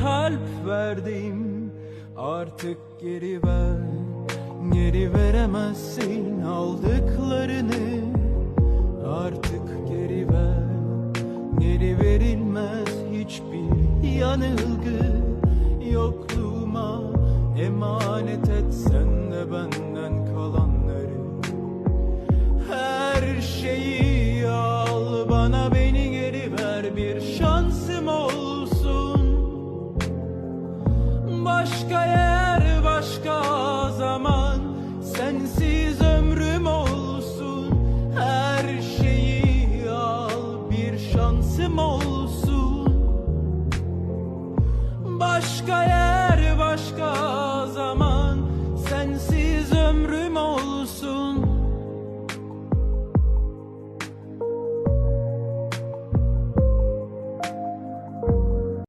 kalp verdim. Artık geri ver Geri veremezsin aldıklarını. Artık geri ver Geri verilmez hiçbir yanılgı. Yokluğuma emanet et sen de benden kalanları. Her şeyi al bana beni geri ver. Bir şansım Başka yer başka zaman. Sensiz ömrüm olsun Her şeyi al bir şansım olsun. Başka yer